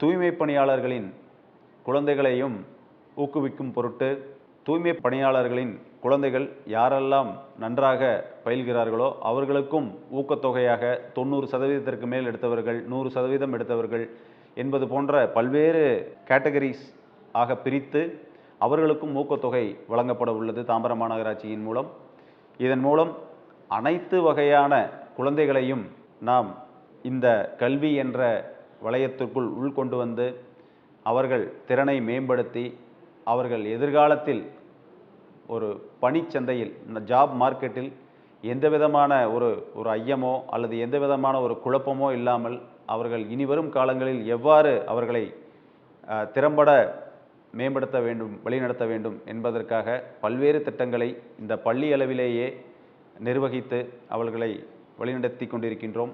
தூய்மை பணியாளர்களின் குழந்தைகளையும் ஊக்குவிக்கும் பொருட்டு தூய்மை பணியாளர்களின் குழந்தைகள் யாரெல்லாம் நன்றாக பயில்கிறார்களோ அவர்களுக்கும் ஊக்கத்தொகையாக தொண்ணூறு சதவீதத்திற்கு மேல் எடுத்தவர்கள் நூறு சதவீதம் எடுத்தவர்கள் என்பது போன்ற பல்வேறு கேட்டகரிஸ் ஆக பிரித்து அவர்களுக்கும் ஊக்கத்தொகை வழங்கப்பட உள்ளது தாம்பரம் மாநகராட்சியின் மூலம். இதன் மூலம் அனைத்து வகையான குழந்தைகளையும் நாம் இந்த கல்வி என்ற வளையத்திற்குள் உள்கொண்டு வந்து அவர்கள் திறனை மேம்படுத்தி அவர்கள் எதிர்காலத்தில் ஒரு பணிச்சந்தையில் இந்த ஜாப் மார்க்கெட்டில் எந்த விதமான ஒரு ஒரு ஐயமோ அல்லது எந்த விதமான ஒரு குழப்பமோ இல்லாமல் அவர்கள் இனிவரும் காலங்களில் எவ்வாறு அவர்களை திறம்பட மேம்படுத்த வேண்டும் வழிநடத்த வேண்டும் என்பதற்காக பல்வேறு திட்டங்களை இந்த பள்ளி அளவிலேயே நிர்வகித்து அவர்களை வழிநடத்தி கொண்டிருக்கின்றோம்.